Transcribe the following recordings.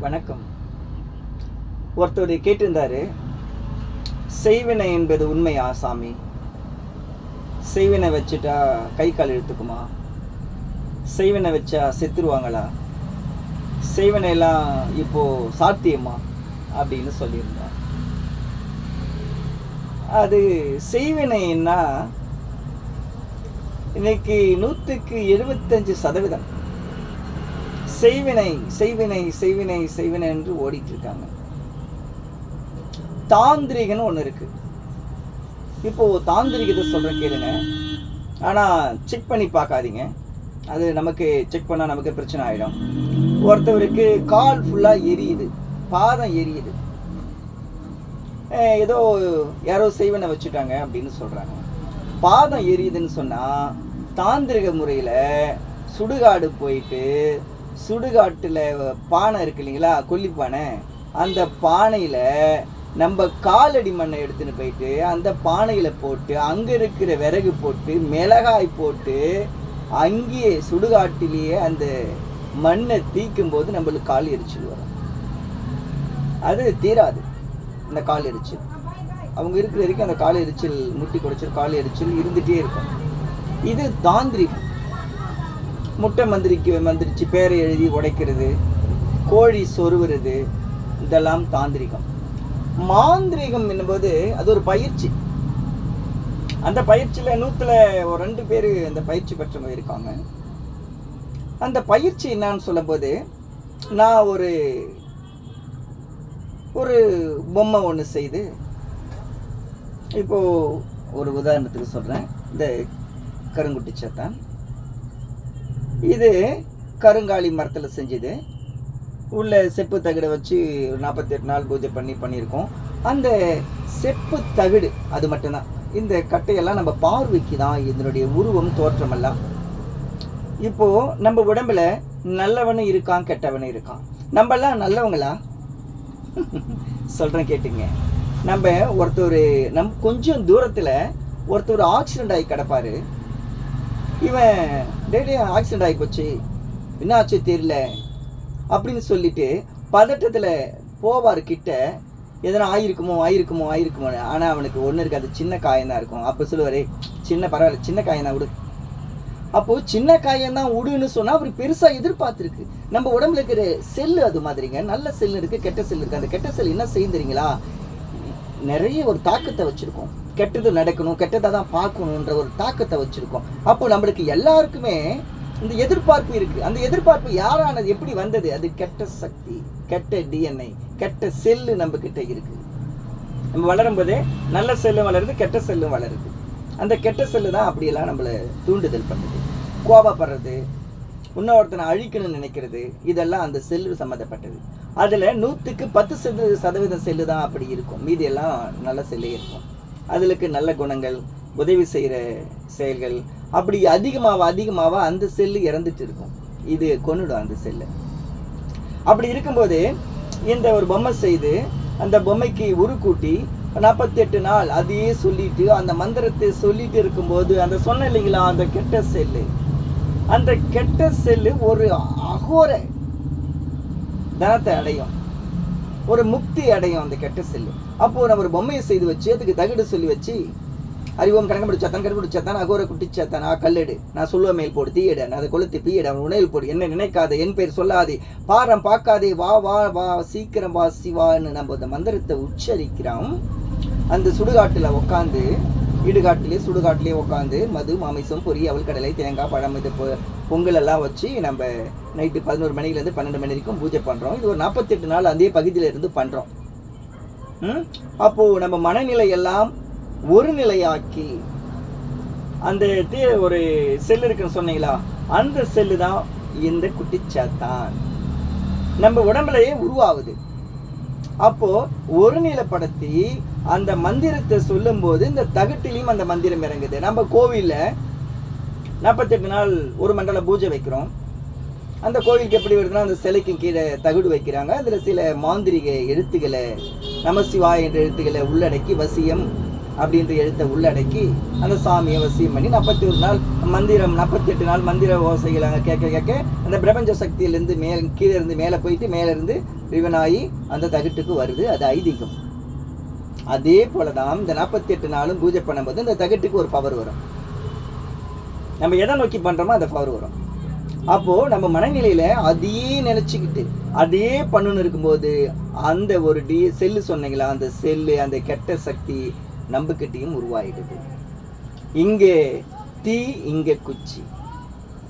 வணக்கம். ஒருத்தர் கேட்டிருந்தாரு செய்வினை என்பது உண்மையா சாமி? செய்வினை வச்சுட்டா கை கால் இழுத்துக்குமா? செய்வினை வச்சா செத்துருவாங்களா? செய்வினை இப்போது இப்போ சாத்தியமா? அப்படின்னு சொல்லியிருந்தார். அது செய்வினைன்னா இன்னைக்கு நூற்றுக்கு எழுபத்தஞ்சு சதவீதம். செய்வினை செய்வினை செய்வினை செய்வினை என்று ஓடிட்டு இருக்காங்க தாந்திரிகன்னு ஒன்று இருக்கு. இப்போ தாந்திரிகத்தை சொல்கிறேன் கேளுங்க. ஆனால் செக் பண்ணி பார்க்காதீங்க. அது நமக்கு செக் பண்ணால் நமக்கு பிரச்சனை ஆகிடும் ஒருத்தவருக்கு கால் ஃபுல்லாக எரியுது. பாதம் எரியுது. ஏதோ யாரோ செய்வனை வச்சுட்டாங்க அப்படின்னு சொல்கிறாங்க பாதம் எரியுதுன்னு சொன்னால் தாந்திரிக முறையில் சுடுகாடு போயிட்டு சுடுகாட்டில் பானை இருக்கு இல்லைங்களா? கொல்லிப்பானை. அந்த பானையில் நம்ம காலடி மண்ணை எடுத்துன்னு போயிட்டு அந்த பானையில் போட்டு அங்கே இருக்கிற விறகு போட்டு மிளகாய் போட்டு அங்கேயே சுடுகாட்டிலேயே அந்த மண்ணை தீக்கும் போது நம்மளுக்கு கால் எரிச்சல் வரும். அது தீராது. இந்த கால் எரிச்சல். அவங்க இருக்கிற வரைக்கும் அந்த கால் எரிச்சல் முட்டி குடைச்சல் கால் எரிச்சல் இருந்துகிட்டே இருக்கும். இது தாந்திரிகம். முட்டை மந்திரிக்கு மந்திரிச்சு பேரை எழுதி உடைக்கிறது கோழி சொருவுறது இதெல்லாம் தாந்திரிகம். மாந்திரிகம் என்பது அது ஒரு பயிற்சி. அந்த பயிற்சியில் நூற்றுல ஒரு ரெண்டு பேர் அந்த பயிற்சி பெற்றவங்க இருக்காங்க. அந்த பயிற்சி என்னான்னு சொல்லும்போது நான் ஒரு ஒரு பொம்மை ஒன்று செய்து இப்போது ஒரு உதாரணத்துக்கு சொல்கிறேன் இந்த கருங்குட்டி சத்தான். இது கருங்காலி மரத்தில் செஞ்சது. உள்ள செப்பு தகடை வச்சு ஒரு நாற்பத்தெட்டு நாள் பூஜை பண்ணி பண்ணியிருக்கோம். அந்த செப்பு தகடு அது மட்டும்தான். இந்த கட்டையெல்லாம் நம்ம பார்வைக்கு தான் இதனுடைய உருவம் தோற்றமெல்லாம். இப்போ நம்ம உடம்புல நல்லவனும் இருக்கான் கெட்டவனும் இருக்கான். நம்மெல்லாம் நல்லவங்களா? சொல்கிறேன் கேட்டுங்க. நம்ம ஒருத்தர் நம் கொஞ்சம் தூரத்தில் ஒருத்தர் ஆக்சிடென்ட் ஆகி கிடப்பாரு. இவன் டெய்லியும் ஆக்சிடென்ட் ஆகி போச்சு. என்ன ஆச்சு தெரியல. அப்படின்னு சொல்லிட்டு பதட்டத்தில் போவார் கிட்ட எதனா ஆயிருக்குமோ ஆயிருக்குமோ ஆயிருக்குமோ. ஆனால் அவனுக்கு ஒன்று இருக்காது சின்ன காயந்தான் இருக்கும். அப்போ சொல்லுவார் சின்ன பரவாயில்ல சின்ன காயம் தான் விடு. அப்போது சின்ன காயந்தான் உடுன்னு விடுன்னு சொன்னால் அவர் பெருசாக எதிர்பார்த்துருக்கு. நம்ம உடம்புல இருக்கிற செல்லு அது மாதிரிங்க. நல்ல செல் இருக்குது கெட்ட செல் இருக்குது அந்த கெட்ட செல் என்ன செய்யுறீங்களா நிறைய ஒரு தாக்கத்தை வச்சுருக்கோம். கெட்டது நடக்கணும் கெட்டதை தான் பார்க்கணுன்ற ஒரு தாக்கத்தை வச்சுருக்கோம். அப்போ நம்மளுக்கு எல்லாருக்குமே இந்த எதிர்பார்ப்பு இருக்குது அந்த எதிர்பார்ப்பு யாரானது எப்படி வந்தது? அது கெட்ட சக்தி கெட்ட டிஎன்ஐ கெட்ட செல்லு நம்ம இருக்குது நம்ம வளரும்போதே நல்ல செல்லும் வளருது கெட்ட செல்லும் வளருது. அந்த கெட்ட செல்லு தான் அப்படியெல்லாம் நம்மளை தூண்டுதல் பண்ணுது. கோபப்படுறது இன்னொருத்தனை அழிக்கணும்னு நினைக்கிறது இதெல்லாம் அந்த செல்லு சம்மந்தப்பட்டது. அதில் நூற்றுக்கு பத்து சத சதவீதம் செல்லு தான் அப்படி இருக்கும். மீதி எல்லாம் நல்ல செல்லே இருக்கும். அதுலக்கு நல்ல குணங்கள் உதவி செய்கிற செயல்கள் அப்படி அதிகமாக அதிகமாக அந்த செல்லு இறந்துட்டு இருக்கும் இது கொன்னுடும் அந்த செல்லு. அப்படி இருக்கும்போது இந்த ஒரு பொம்மை செய்து அந்த பொம்மைக்கு உருக்கூட்டி நாற்பத்தி எட்டு நாள் அதையே சொல்லிட்டு அந்த மந்திரத்தை சொல்லிட்டு இருக்கும்போது அந்த சொன்ன இல்லைங்களா அந்த கெட்ட செல்லு? அந்த கெட்ட செல்லு ஒரு அகோர தனத்தை அடையும். ஒரு முக்தி அடையும் அந்த கெட்ட செல்லு. அப்போது நம்ம ஒரு பொம்மையை செய்து வச்சு அதுக்கு தகடு சொல்லி வச்சு அறிவோம் கணக்கு பிடிச்சாத்தான் கணக்கு பிடிச்சாத்தான் அகோர குட்டிச்சாத்தான் நான் கல்லெடு. நான் சொல்லுவ மேல் போடு தீயடு நான் அதை கொளுத்தி பீயடு அவன் உணவில் போடு என்ன நினைக்காத என் பேர் சொல்லாதே பாரம் பார்க்காதே வா வா வா சீக்கிரம் வா சிவான்னு நம்ம அந்த மந்திரத்தை உச்சரிக்கிறோம். அந்த சுடுகாட்டில் உட்காந்து இடுகாட்டிலே சுடுகாட்டிலே உட்காந்து மது மாமிசம் பொரி அவள் கடலை தேங்காய் பழம் இது பொ- பொங்கல் எல்லாம் வச்சு நம்ம நைட்டு பதினோரு மணிலேருந்து பன்னெண்டு மணி வரைக்கும் பூஜை பண்ணுறோம் இது ஒரு நாற்பத்தெட்டு நாள் அதே பகுதியிலேருந்து பண்ணுறோம் அப்போது நம்ம மனநிலை எல்லாம் ஒரு நிலையாக்கி அந்த தீ ஒரு செல் இருக்குன்னு சொன்னீங்களா? அந்த செல்லு தான் இந்த குட்டிச்சாத்தான் நம்ம உடம்புலயே உருவாகுது. அப்போ ஒரு நிலைப்படுத்தி அந்த மந்திரத்தை சொல்லும்போது இந்த தகட்டிலையும் அந்த மந்திரம் இறங்குது. நம்ம கோவில்ல நாற்பத்தெட்டு நாள் ஒரு மண்டல பூஜை வைக்கிறோம். அந்த கோவிலுக்கு எப்படி வருதுன்னா அந்த சிலைக்கு கீழே தகுடு வைக்கிறாங்க. அதில் சில மாந்திரிக எழுத்துக்களை நமசிவாய் என்ற எழுத்துக்களை உள்ளடக்கி வசியம் அப்படின்ற எழுத்தை உள்ளடக்கி அந்த சாமியை வசியம் பண்ணி நாற்பத்தி ஒரு நாள் மந்திரம் நாற்பத்தி எட்டு நாள் மந்திர ஓசைகள் அங்கே கேட்க கேட்க அந்த பிரபஞ்ச சக்தியிலேருந்து மேல் கீழே இருந்து மேலே போயிட்டு மேலே இருந்து ரிவனாகி அந்த தகட்டுக்கு வருது. அது ஐதீகம். அதே போல தான் இந்த நாற்பத்தி எட்டு நாளும் பூஜை பண்ணும்போது இந்த தகட்டுக்கு ஒரு பவர் வரும். நம்ம எதை நோக்கி பண்ணுறோமோ அந்த பவர் வரும். அப்போ நம்ம மனநிலையில அதையே நினைச்சுக்கிட்டு அதையே பண்ணுன்னு இருக்கும்போது அந்த ஒரு டி செல்லு சொன்னீங்களா அந்த செல்லு அந்த கெட்ட சக்தி நம்பக்கிட்டையும் உருவாயிடுது. இங்கே தீ இங்கே குச்சி.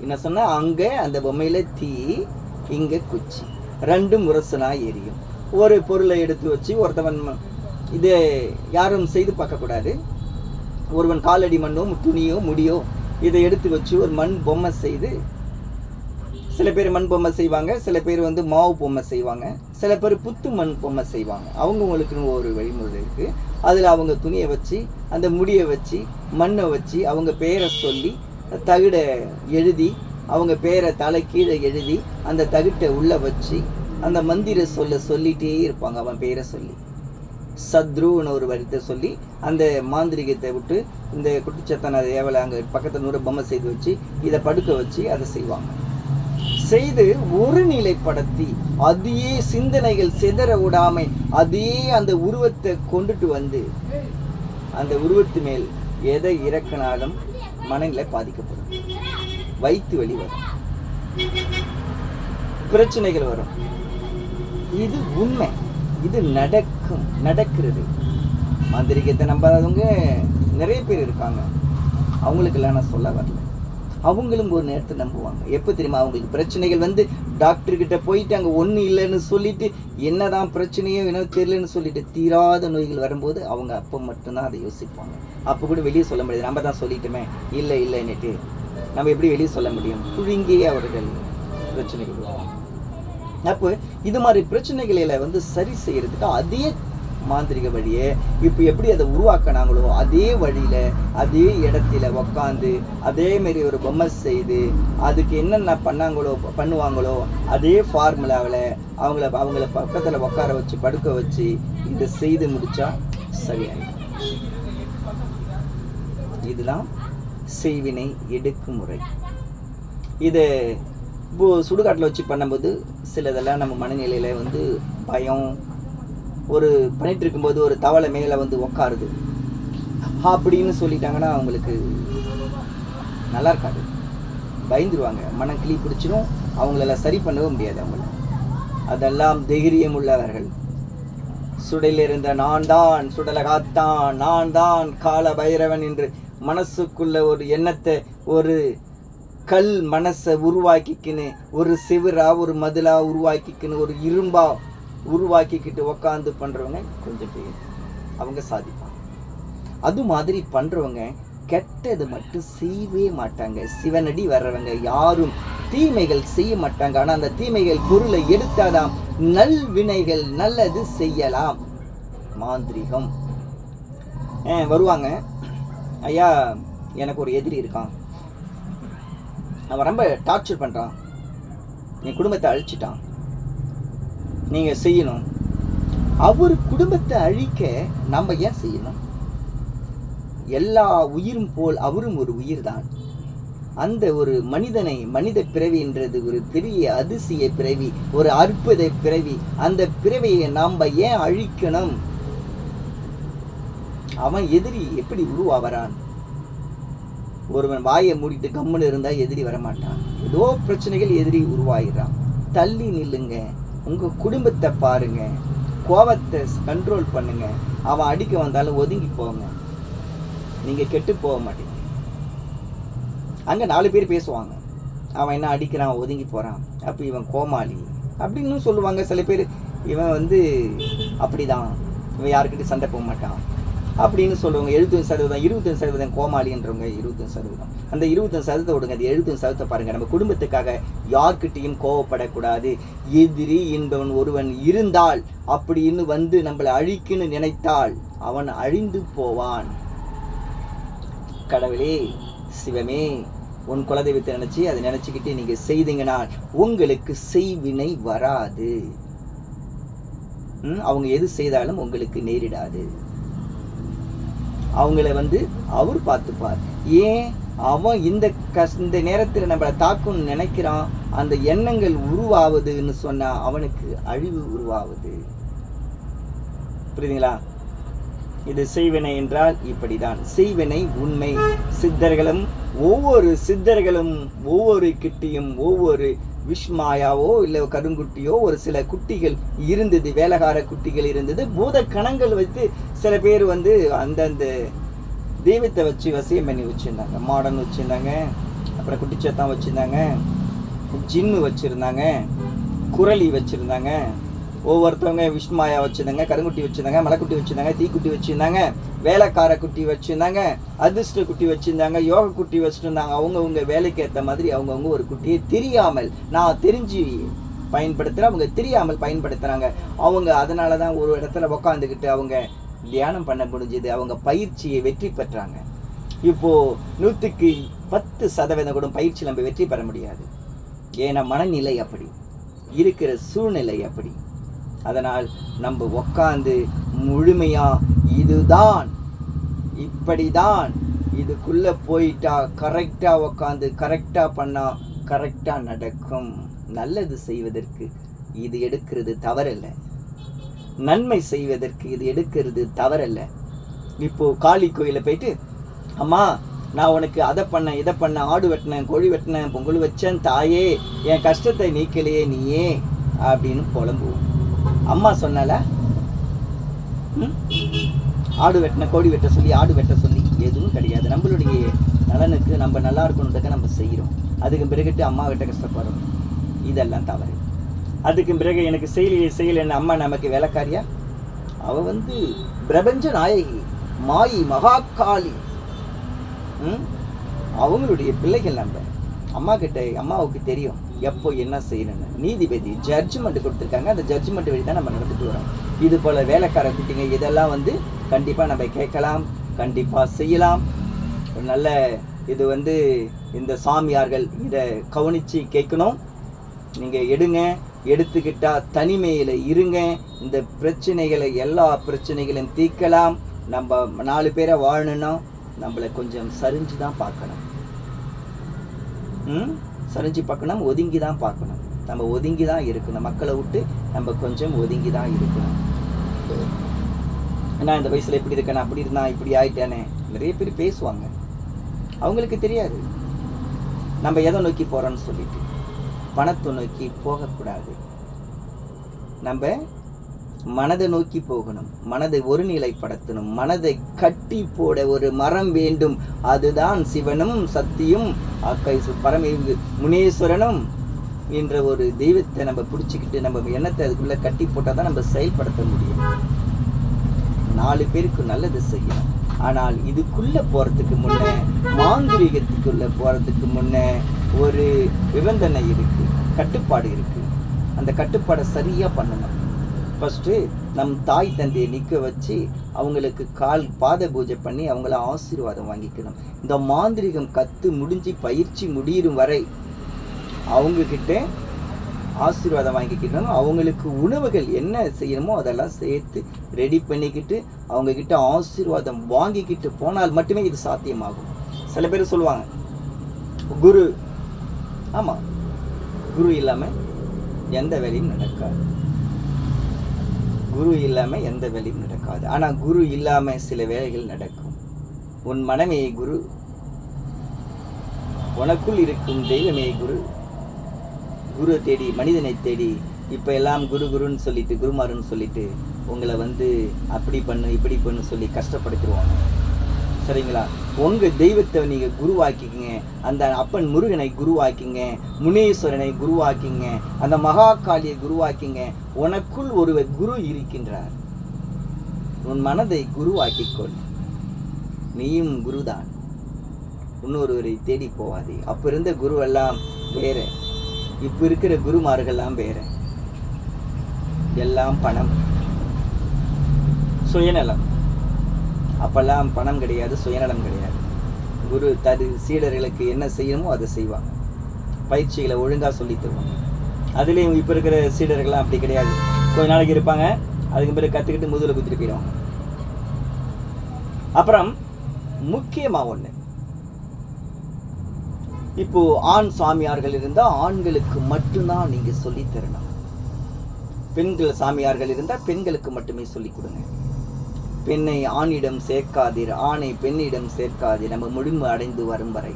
என்ன சொன்னால் அங்கே அந்த பொம்மையில் தீ இங்கே குச்சி. ரெண்டும் முரசனாக எரியும். ஒரு பொருளை எடுத்து வச்சு ஒருத்தவன் இதை இது யாரும் செய்து பார்க்கக்கூடாது ஒருவன் காலடி மண்ணோ துணியோ முடியோ இதை எடுத்து வச்சு ஒரு மண் பொம்மை செய்து சில பேர் மண் பொம்மை செய்வாங்க சில பேர் வந்து மாவு பொம்மை செய்வாங்க சில பேர் புத்து மண் பொம்மை செய்வாங்க. அவங்கவுங்களுக்குன்னு ஒரு வழிமுறை இருக்குது அதில் அவங்க துணியை வச்சு அந்த முடியை வச்சு மண்ணை வச்சு அவங்க பேரை சொல்லி தகுடை எழுதி அவங்க பேரை தலை கீழே எழுதி அந்த தகுட்டை உள்ளே வச்சு அந்த மந்திர சொல்ல சொல்லிகிட்டே இருப்பாங்க அவன் பேரை சொல்லி. சத்ருன்னு ஒரு வரித்தை சொல்லி அந்த மாந்திரிகத்தை விட்டு இந்த குட்டிச்சத்தன ஏவலை அங்கே பக்கத்தில் நூறு பொம்மை செய்து வச்சு இதை படுக்க வச்சு அதை செய்வாங்க. செய்து ஒரு நிலைப்படுத்தி அதையே சிந்தனைகள் சிதற விடாமை அதையே அந்த உருவத்தை கொண்டுட்டு வந்து அந்த உருவத்து மேல் எதை இறக்கினாலும் மனநிலை பாதிக்கப்படும். வயிற்று வலி வரும். பிரச்சனைகள் வரும். இது உண்மை. இது நடக்கும் நடக்கிறது. மாந்திரிகத்தை நம்பாதவங்க நிறைய பேர் இருக்காங்க. அவங்களுக்கெல்லாம் நான் சொல்ல வரல. அவங்களும் ஒரு நேரத்தை நம்புவாங்க. எப்போ தெரியுமா? அவங்களுக்கு பிரச்சனைகள் வந்து டாக்டர் கிட்ட போயிட்டு அங்கே ஒன்றும் இல்லைன்னு சொல்லிட்டு என்னதான் பிரச்சனையோ என்ன தெரியலன்னு சொல்லிட்டு தீராத நோய்கள் வரும்போது அவங்க அப்போ மட்டும்தான் அதை யோசிப்பாங்க. அப்போ கூட வெளியே சொல்ல முடியாது. நம்ம தான் சொல்லிட்டோமே. இல்லை இல்லைன்னுட்டு நம்ம எப்படி வெளியே சொல்ல முடியும்? புழுங்கியே அவர்கள் பிரச்சனைகள். அப்போ இது மாதிரி பிரச்சனைகளை வந்து சரி செய்யறதுக்கு அதே மாந்திரிக வழியை இப்போ எப்படி அதை உருவாக்கினாங்களோ அதே வழியில் அதே இடத்துல உக்காந்து அதேமாரி ஒரு பொம்மை செய்து அதுக்கு என்னென்ன பண்ணாங்களோ பண்ணுவாங்களோ அதே ஃபார்முலாவில் அவங்கள அவங்கள பக்கத்தில் உட்கார வச்சு படுக்க வச்சு இதை செய்து முடித்தா சரியாயிடும். இதுதான் செய்வினை எடுக்கும் முறை இது சுடுகாட்டில் வச்சு பண்ணும்போது சிலதெல்லாம் நம்ம மனநிலையில் வந்து பயம் ஒரு பண்ணிட்டு இருக்கும்போது ஒரு தவளை மேலே வந்து உக்காருது. அப்படின்னு சொல்லிட்டாங்கன்னா அவங்களுக்கு நல்லா இருக்காது. பயந்துருவாங்க. மனம் கிளி பிடிச்சிடும் அவங்களெல்லாம் சரி பண்ணவும் முடியாது அவங்கள. அதெல்லாம் தைரியம் உள்ளவர்கள். சுடலில் இருந்த நான் தான் சுடலை காத்தான் நான் தான் கால பைரவன் என்று மனசுக்குள்ள ஒரு எண்ணத்தை ஒரு கல் மனசை உருவாக்கிக்கின்னு ஒரு சிவரா ஒரு மதிலா உருவாக்கிக்கின்னு ஒரு இரும்பா உருவாக்கிக்கிட்டு உக்காந்து பண்ணுறவங்க கொஞ்சம் பேர். அவங்க சாதிப்பாங்க. அது மாதிரி பண்ணுறவங்க கெட்டது மட்டும் செய்யவே மாட்டாங்க. சிவனடி வர்றவங்க யாரும் தீமைகள் செய்ய மாட்டாங்க. ஆனால் அந்த தீமைகள் பொருளை எடுத்தாதான் நல்வினைகள் நல்லது செய்யலாம். மாந்திரிகம். வருவாங்க. ஐயா எனக்கு ஒரு எதிரி இருக்கான். அவன் ரொம்ப டார்ச்சர் பண்ணுறான் என் குடும்பத்தை அழிச்சிட்டான். நீங்க செய்யணும். அவர் குடும்பத்தை அழிக்க நம்ம ஏன் செய்யணும்? எல்லா உயிரும் போல் அவரும் ஒரு உயிர்தான். அந்த ஒரு மனிதனை மனித பிறவின்றது ஒரு பெரிய அதிசய பிறவி ஒரு அற்புத பிறவி. அந்த பிறவியை நாம் ஏன் அழிக்கணும்? அவன் எதிரி எப்படி உருவாகிறான் ஒருவன் வாயை மூடிட்டு கம்முன்னு இருந்தா எதிரி வரமாட்டான். ஏதோ பிரச்சனைகள் எதிரி உருவாகிறான் தள்ளி நில்லுங்க. உங்கள் குடும்பத்தை பாருங்க. கோவத்தை கண்ட்ரோல் பண்ணுங்க. அவன் அடிக்க வந்தாலும் ஒதுங்கி போங்க. நீங்கள் கெட்டு போக மாட்டீங்க. அங்கே நாலு பேர் பேசுவாங்க. அவன் என்ன அடிக்கிறான் ஒதுங்கி போகிறான் அப்போ இவன் கோமாளி. அப்படின்னு சொல்லுவாங்க சில பேர். இவன் வந்து அப்படிதான். இவன் யாருக்கிட்டையும் சண்டை போக மாட்டான். அப்படின்னு சொல்லுவாங்க. எழுபத்தஞ்சு சதவீதம் இருபத்தஞ்சு சதவீதம் கோமாளின்றவங்க இருபத்தஞ்சு சதவீதம். அந்த இருபத்தஞ்சு சதவீதத்தை விடுங்க. அது எழுபத்தஞ்சு சதவீதத்தை பாருங்க. நம்ம குடும்பத்துக்காக யார்கிட்டையும் கோவப்படக்கூடாது. எதிரி என்பவன் ஒருவன் இருந்தால் அப்படின்னு வந்து நம்மளை அழிக்குன்னு நினைத்தால் அவன் அழிந்து போவான். கடவுளே சிவமே உன் குலதெய்வத்தை நினச்சி அதை நினச்சிக்கிட்டு நீங்கள் செய்தீங்கன்னா உங்களுக்கு செய்வினை வராது. ம், அவங்க எது செய்தாலும் உங்களுக்கு நேரிடாது. அவங்கள வந்து அவர் பார்த்துப்பார். ஏன்? அவன் இந்த கஷ் இந்த நேரத்தில் நம்மளை தாக்கும்னு நினைக்கிறான். அந்த எண்ணங்கள் உருவாகுதுன்னு சொன்னால் அவனுக்கு அழிவு உருவாகுது புரியுதுங்களா? இது செய்வினை என்றால் இப்படிதான். செய்வினை உண்மை. சித்தர்களும் ஒவ்வொரு சித்தர்களும் ஒவ்வொரு கிட்டியும் ஒவ்வொரு விஷ்மாயாவோ இல்லை கருங்குட்டியோ ஒரு சில குட்டிகள் இருந்தது வேலைக்கார குட்டிகள் இருந்தது. பூத கணங்கள் வைத்து சில பேர் வந்து அந்தந்த தெய்வத்தை வச்சு வசியம் பண்ணி வச்சுருந்தாங்க. மாடன் வச்சுருந்தாங்க அப்புறம் குட்டிச்சத்தான் வச்சுருந்தாங்க ஜின்னு வச்சுருந்தாங்க குரளி வச்சுருந்தாங்க. ஒவ்வொருத்தவங்க விஷ்மாயா வச்சுருந்தாங்க கருங்குட்டி வச்சுருந்தாங்க மலைக்குட்டி வச்சுருந்தாங்க தீக்குட்டி வச்சுருந்தாங்க வேலைக்கார குட்டி வச்சுருந்தாங்க அதிர்ஷ்ட குட்டி வச்சுருந்தாங்க யோக குட்டி வச்சுருந்தாங்க. அவங்கவுங்க வேலைக்கு ஏற்ற மாதிரி அவங்கவுங்க ஒரு குட்டியை தெரியாமல் நான் தெரிஞ்சு பயன்படுத்துகிறேன் அவங்க தெரியாமல் பயன்படுத்துகிறாங்க அவங்க அதனால தான் ஒரு இடத்துல உக்காந்துக்கிட்டு அவங்க தியானம் பண்ண முடிஞ்சது அவங்க பயிற்சியை வெற்றி பெற்றாங்க. இப்போது நூற்றுக்கு பத்து சதவீதம் கூட பயிற்சி நம்ம வெற்றி பெற முடியாது. ஏன்னா மனநிலை அப்படி இருக்கிற சூழ்நிலை அப்படி. அதனால் நம்ம உக்காந்து முழுமையா இதுதான் இப்படிதான் இதுக்குள்ள போயிட்டா கரெக்டா உக்காந்து கரெக்டா பண்ணா கரெக்டா நடக்கும். நல்லது செய்வதற்கு இது எடுக்கிறது தவறல்ல. நன்மை செய்வதற்கு இது எடுக்கிறது தவறல்ல. இப்போ காளி கோயில போயிட்டு அம்மா நான் உனக்கு அதை பண்ணேன் இதை பண்ணேன் ஆடு வெட்டினேன் கோழி வெட்டினேன் பொங்கல் வச்சேன் தாயே என் கஷ்டத்தை நீக்கலையே நீயே அப்படின்னு புலம்புவோம். அம்மா சொன்னால ம்? ஆடு வெட்டின கோடி வெட்ட சொல்லி ஆடு வெட்ட சொல்லி எதுவும் கிடையாது. நம்மளுடைய நலனுக்கு நம்ம நல்லா இருக்கணுன்றதுக்கு நம்ம செய்கிறோம் அதுக்கு பிறகுட்டு அம்மா கிட்ட கஷ்டப்படுறோம். இதெல்லாம் தவறு. அதுக்கு பிறகு எனக்கு செய்யலையே செய்யலைன்னு அம்மா நமக்கு வேலைக்காரியா? அவ வந்து பிரபஞ்ச நாயகி மாயி மகாகாளி. ம்? அவங்களுடைய பிள்ளைகள் நம்ம. அம்மா கிட்ட அம்மாவுக்கு தெரியும். எப்போ என்ன செய்யணும்னு. நீதிபதி ஜட்ஜ்மெண்ட் கொடுத்துருக்காங்க. அந்த ஜட்ஜ்மெண்ட் வழி தான் நம்ம நடந்துட்டு வரோம். இது போல் வேலைக்கார குட்டிங்க இதெல்லாம் வந்து கண்டிப்பாக நம்ம கேட்கலாம். கண்டிப்பாக செய்யலாம். ஒரு நல்ல இது வந்து இந்த சாமியார்கள் இதை கவனித்து கேட்கணும். நீங்கள் எடுங்க. எடுத்துக்கிட்டால் தனிமையில் இருங்க. இந்த பிரச்சனைகளை எல்லா பிரச்சனைகளையும் தீர்க்கலாம். நம்ம நாலு பேரை வாழணும்னா நம்மளை கொஞ்சம் சரிஞ்சு தான் பார்க்கணும். ம்? சரிஞ்சு பார்க்கணும் ஒதுங்கி தான் பார்க்கணும். நம்ம ஒதுங்கி தான் இருக்கணும். மக்களை விட்டு நம்ம கொஞ்சம் ஒதுங்கி தான் இருக்கணும். நான் இந்த வயசுல இப்படி இருக்கேன் அப்படி இருந்தான் இப்படி ஆயிட்டேனே. நிறைய பேர் பேசுவாங்க. அவங்களுக்கு தெரியாது. நம்ம எதை நோக்கி போகிறோன்னு சொல்லிட்டு. பணத்தை நோக்கி போகக்கூடாது. நம்ம மனதை நோக்கி போகணும். மனதை ஒருநிலைப்படுத்தணும் மனதை கட்டி போட ஒரு மரம் வேண்டும். அதுதான் சிவனும் சக்தியும். அக்கை சு- பரமே முனீஸ்வரனும் என்ற ஒரு தெய்வத்தை நம்ம பிடிச்சிக்கிட்டு நம்ம எண்ணத்தை அதுக்குள்ள கட்டி போட்டால் தான் நம்ம செயல்படுத்த முடியும். நாலு பேருக்கு நல்லது செய்யணும். ஆனால் இதுக்குள்ள போறதுக்கு முன்ன மாந்திரீகத்துக்குள்ள போறதுக்கு முன்ன ஒரு நிபந்தனை இருக்கு. கட்டுப்பாடு இருக்கு. அந்த கட்டுப்பாடை சரியா பண்ணணும். ஃபஸ்ட்டு நம் தாய் தந்தையை நிற்க வச்சு அவங்களுக்கு கால் பாத பூஜை பண்ணி அவங்கள ஆசீர்வாதம் வாங்கிக்கணும். இந்த மாந்திரிகம் கற்று முடிஞ்சு பயிற்சி முடியும் வரை அவங்கக்கிட்ட ஆசீர்வாதம் வாங்கிக்கிட்டோம் அவங்களுக்கு உணவுகள் என்ன செய்யணுமோ அதெல்லாம் சேர்த்து ரெடி பண்ணிக்கிட்டு அவங்கக்கிட்ட ஆசீர்வாதம் வாங்கிக்கிட்டு போனால் மட்டுமே இது சாத்தியமாகும். சில பேர் சொல்லுவாங்க குரு ஆமாம் குரு இல்லாமல் எந்த வேலையும் நடக்காது. குரு இல்லாமல் எந்த வேலையும் நடக்காது. ஆனால் குரு இல்லாமல் சில வேலைகள் நடக்கும். உன் மனமே குரு உனக்குள் இருக்கும் தெய்வமே குரு. குரு தேடி மனிதனை தேடி இப்போ எல்லாம் குரு குருன்னு சொல்லிட்டு குருமாருன்னு சொல்லிட்டு உங்களை வந்து அப்படி பண்ணு இப்படி பண்ணு சொல்லி கஷ்டப்படுத்திடுவாங்க சரிங்களா? உங்க தெய்வத்தை நீங்க குருவாக்கிக்கிங்க. அந்த அப்பன் முருகனை குருவாக்கிங்க. முனீஸ்வரனை குருவாக்கிங்க. அந்த மகாகாளியை குருவாக்கிங்க. உனக்குள் ஒருவர் குரு இருக்கின்றார். உன் மனதை குருவாக்கிக்கொள் நீயும் குருதான். இன்னொருவரை தேடி போவாதே அப்ப இருந்த குருவெல்லாம் வேற. இப்போ இருக்கிற குருமார்கள்லாம் வேற. எல்லாம் பணம். சுயநலம். அப்போல்லாம் பணம் கிடையாது சுயநலம் கிடையாது. குரு தரு சீடர்களுக்கு என்ன செய்யணுமோ அதை செய்வாங்க. பயிற்சிகளை ஒழுங்கா சொல்லித் தருவாங்க. அதுலேயும் இப்போ இருக்கிற சீடர்கள்லாம் அப்படி கிடையாது. கொஞ்ச நாளைக்கு இருப்பாங்க அதுக்கு பிறகு கற்றுக்கிட்டு முதுகில் குத்திட்டு போயிடுவாங்க. அப்புறம் முக்கியமாக ஒன்று இப்போ ஆண் சாமியார்கள் இருந்தால் ஆண்களுக்கு மட்டும்தான் நீங்கள் சொல்லித் தரணும். பெண்கள் சாமியார்கள் இருந்தால் பெண்களுக்கு மட்டுமே சொல்லிக் கொடுங்க. பெண்ணை ஆணிடம் சேர்க்காதீர் ஆணை பெண்ணிடம் சேர்க்காதீர் நம்ம முடிவு அடைந்து வரும் வரை.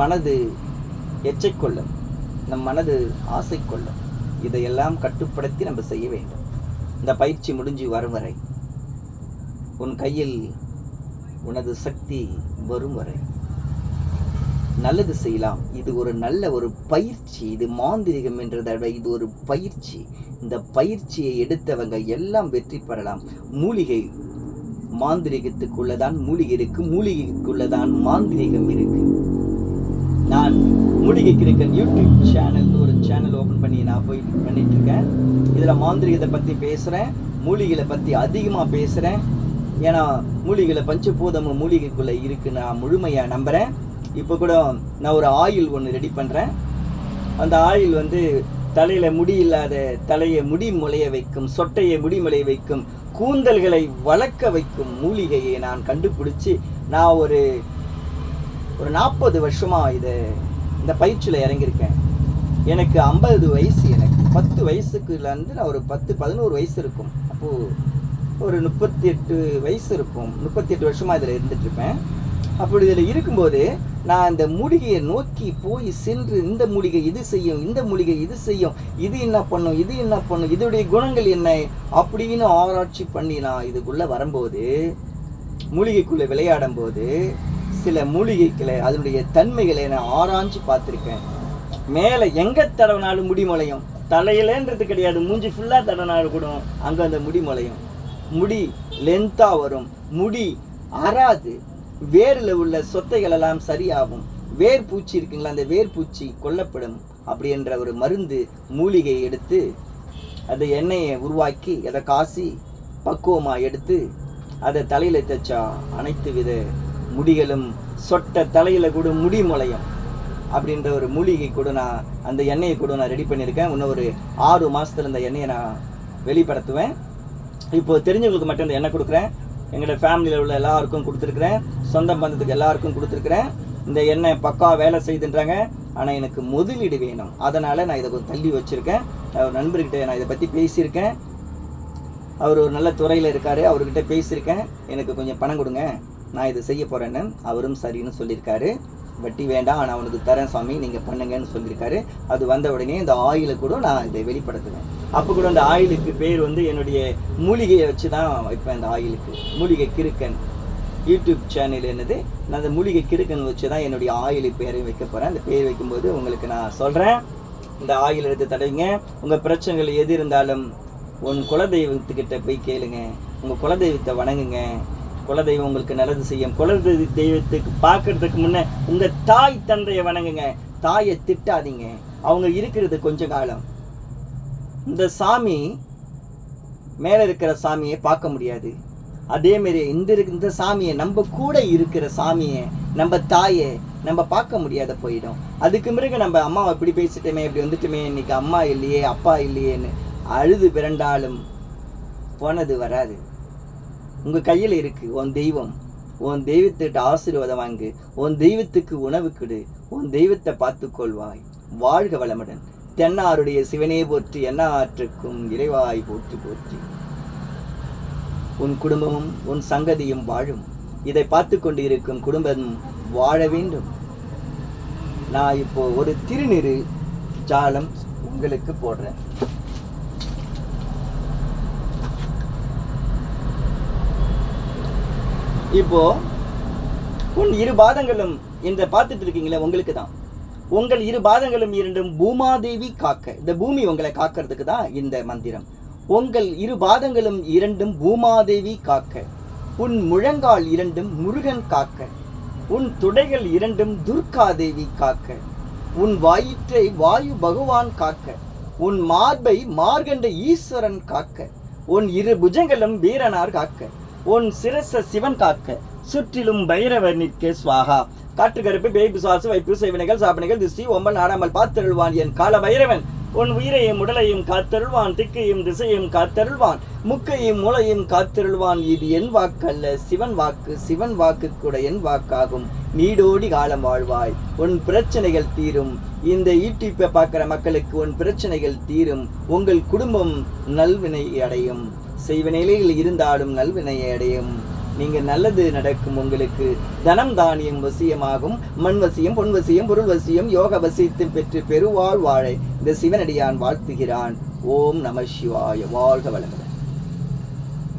மனது எச்சைக்கொள்ளும் நம் மனது ஆசை கொள்ளும் இதையெல்லாம் கட்டுப்படுத்தி நம்ம செய்ய வேண்டும். இந்த பயிற்சி முடிஞ்சு வரும் வரை உன் கையில் உனது சக்தி வரும் வரை. நல்லது செய்யலாம். இது ஒரு நல்ல ஒரு பயிற்சி. இது மாந்திரிகம் என்றதை விட இது ஒரு பயிற்சி. இந்த பயிற்சியை எடுத்தவங்க எல்லாம் வெற்றி பெறலாம். மூலிகை மாந்திரிகத்துக்குள்ளதான் மூலிகை இருக்கு. மூலிகைக்குள்ளதான் மாந்திரிகம் இருக்கு. நான் மூலிகைக்கு இருக்க யூடியூப் சேனல் ஒரு சேனல் ஓபன் பண்ணி நான் போய் பண்ணிட்டு இருக்கேன். இதுல மாந்திரிகத்தை பத்தி பேசுறேன். மூலிகைகளை பத்தி அதிகமா பேசுறேன். ஏன்னா மூலிகளை பஞ்சபூதம் மூலிகைக்குள்ள இருக்கு நான் முழுமையா நம்புறேன். இப்போ கூட நான் ஒரு ஆயில் ஒன்று ரெடி பண்ணுறேன் அந்த ஆயில் வந்து தலையில் முடி இல்லாத தலையை முடி முளைய வைக்கும் சொட்டையை முடி முளைய வைக்கும் கூந்தல்களை வளர்க்க வைக்கும் மூலிகையை நான் கண்டுபிடிச்சி நான் ஒரு ஒரு நாற்பது வருஷமாக இதை இந்த பயிற்சியில் இறங்கியிருக்கேன். எனக்கு ஐம்பது வயசு எனக்கு. பத்து வயசுக்குலேருந்து நான் ஒரு பத்து பதினோரு வயசு இருக்கும். அப்போது ஒரு முப்பத்தி எட்டு வயசு இருக்கும். முப்பத்தி எட்டு வருஷமாக இதில் இருந்துகிட்ருப்பேன் அப்படி இதில் இருக்கும்போது நான் அந்த மூலிகையை நோக்கி போய் சென்று இந்த மூலிகை இது செய்யும் இந்த மூலிகை இது செய்யும் இது என்ன பண்ணும் இது என்ன பண்ணும் இதோடைய குணங்கள் என்ன? அப்படின்னு ஆராய்ச்சி பண்ணி நான் இதுக்குள்ளே வரும்போது மூலிகைக்குள்ளே விளையாடும் போது சில மூலிகைகளை அதனுடைய தன்மைகளை நான் ஆராய்ச்சி பார்த்துருக்கேன். மேலே எங்கே தடவினாலும் முடி முளையும். தலையிலன்றது கிடையாது மூஞ்சி ஃபுல்லாக தடவினாலும் கூட அங்கே அந்த முடி முளையும். முடி லென்த்தாக வரும். முடி அறாது. வேரில் உள்ள சொத்தைகள் எல்லாம் சரியாகும். வேர் பூச்சி இருக்குங்களா அந்த வேர் பூச்சி கொல்லப்படும் அப்படி என்ற ஒரு மருந்து மூலிகை எடுத்து அந்த எண்ணெயை உருவாக்கி அதை காசி பக்குவமாக எடுத்து அதை தலையில் தைச்சா அனைத்து வித முடிகளும் சொட்ட தலையில் கூட முடி முளையும் அப்படின்ற ஒரு மூலிகை கூட நான் அந்த எண்ணெயை கூட நான் ரெடி பண்ணியிருக்கேன். இன்னும் ஒரு ஆறு மாதத்தில் இந்த எண்ணெயை நான் வெளிப்படுத்துவேன். இப்போது தெரிஞ்சவங்களுக்கு மட்டும் இந்த எண்ணெய் கொடுக்குறேன். எங்களோட ஃபேமிலியில் உள்ள எல்லாருக்கும் கொடுத்துருக்குறேன். சொந்த பந்தத்துக்கு எல்லாருக்கும் கொடுத்துருக்குறேன். இந்த எண்ணெய் பக்கா வேலை செய்துன்றாங்க. ஆனால் எனக்கு முதலீடு வேணும். அதனால் நான் இதை கொஞ்சம் தள்ளி வச்சுருக்கேன். ஒரு நண்பர்கிட்ட நான் இதை பற்றி பேசியிருக்கேன். அவர் ஒரு நல்ல துறையில் இருக்கார். அவர்கிட்ட பேசியிருக்கேன். எனக்கு கொஞ்சம் பணம் கொடுங்க. நான் இதை செய்ய போகிறேன்னு அவரும் சரின்னு சொல்லியிருக்காரு. வட்டி வேண்டாம் நான் அவனுக்கு தரேன் சுவாமி நீங்கள் பண்ணுங்கன்னு சொல்லியிருக்காரு. அது வந்த உடனே இந்த ஆயிலை கூட நான் இதை வெளிப்படுத்துவேன். அப்போ கூட அந்த ஆயிலுக்கு பேர் வந்து என்னுடைய மூலிகையை வச்சு தான் வைப்பேன் அந்த ஆயிலுக்கு. மூலிகை கிறுக்கன். யூடியூப் சேனல் என்னது? நான் அந்த மூலிகை கிறுக்கன் வச்சு தான் என்னுடைய ஆயிலு பேரையும் வைக்க போகிறேன் அந்த பேர் வைக்கும்போது உங்களுக்கு நான் சொல்கிறேன் இந்த ஆயில் எடுத்து தடவிங்க. உங்கள் பிரச்சனைகள் எது இருந்தாலும் உன் குலதெய்வத்துக்கிட்ட போய் கேளுங்க. உங்கள் குலதெய்வத்தை வணங்குங்க. குலதெய்வம் உங்களுக்கு நல்லது செய்யும். குலதெய்வ தெய்வத்துக்கு பார்க்கறதுக்கு முன்னே உங்கள் தாய் தந்தையை வணங்குங்க. தாயை திட்டாதீங்க. அவங்க இருக்கிறது கொஞ்ச காலம். இந்த சாமி மேலே இருக்கிற சாமியை பார்க்க முடியாது. அதே இந்த இந்த சாமியை நம்ம கூட இருக்கிற சாமியை நம்ம தாயை நம்ம பார்க்க முடியாத போயிடும். அதுக்கு பிறகு நம்ம அம்மாவை இப்படி பேசிட்டோமே இப்படி வந்துட்டுமே இன்னைக்கு அம்மா இல்லையே அப்பா இல்லையேன்னு அழுது பிறண்டாலும் போனது வராது. உங்க கையில் இருக்கு. உன் தெய்வம். உன் தெய்வத்திட்ட ஆசீர்வாதம் வாங்கு. உன் தெய்வத்துக்கு உணவு கொடு. உன் தெய்வத்தை பார்த்துக்கொள்வாய் வாழ்க வளமுடன். தென்னாருடைய சிவனே போற்றி என்ன ஆற்றுக்கும் இறைவாய் போற்றி போற்றி. உன் குடும்பமும் உன் சங்கதியும் வாழும். இதை பார்த்து கொண்டு இருக்கும் குடும்பம் வாழ வேண்டும். நான் இப்போ ஒரு திருநீரு ஜாலம் உங்களுக்கு போடுறேன். இப்போ உன் இரு பாதங்களும் இந்த பார்த்துட்டு இருக்கீங்களே உங்களுக்கு தான் உங்கள் இரு பாதங்களும் இரண்டும் பூமாதேவி காக்க இந்த பூமி உங்களை காக்கிறதுக்கு தான் இந்த மந்திரம். உங்கள் இரு பாதங்களும் இரண்டும் பூமாதேவி காக்க உன் முழங்கால் இரண்டும் முருகன் காக்க உன் துடைகள் இரண்டும் துர்காதேவி காக்க உன் வயிற்றை வாயு பகவான் காக்க உன் மார்பை மார்கண்ட ஈஸ்வரன் காக்க உன் இரு புஜங்களும் வீரனார் காக்க உன் சிரச சிவன் காக்க. சுற்றிலும் பைரவர் நிற்க சுவாகா. காட்டுக்கருப்பு பேய்பு சுவாசு வைப்பு செய்வினைகள் சாப்பினைகள் திஷ்டி ஒம்பல் நாடாமல் பார்த்தருள்வான் என் கால பைரவன். உன் உயிரையும் உடலையும் காத்தருள்வான் திக்கையும் திசையும் காத்தருள்வான். முக்கையும் மூளையும் காத்தருள்வான் இது என் வாக்கல்ல. சிவன் வாக்கு சிவன் வாக்கு கூட என் வாக்காகும். நீடோடி காலம் வாழ்வாய். உன் பிரச்சனைகள் தீரும். இந்த யூடியூப்பை பார்க்குற மக்களுக்கு உன் பிரச்சனைகள் தீரும். உங்கள் குடும்பம் நல்வினை அடையும். செய்வநிலையில் இருந்தாலும் நல்வினையை அடையும். நீங்க நல்லது நடக்கும் உங்களுக்கு. தனம் தானியம் வசியமாகும். மண் வசியம் பொன் வசியம் பொருள் வசியம் யோக வசியத்தை பெற்று பெருவாழ் வாழை இந்த சிவனடியான் வாழ்த்துகிறான். ஓம் நம சிவாய. வாழ்க வளமுடன்.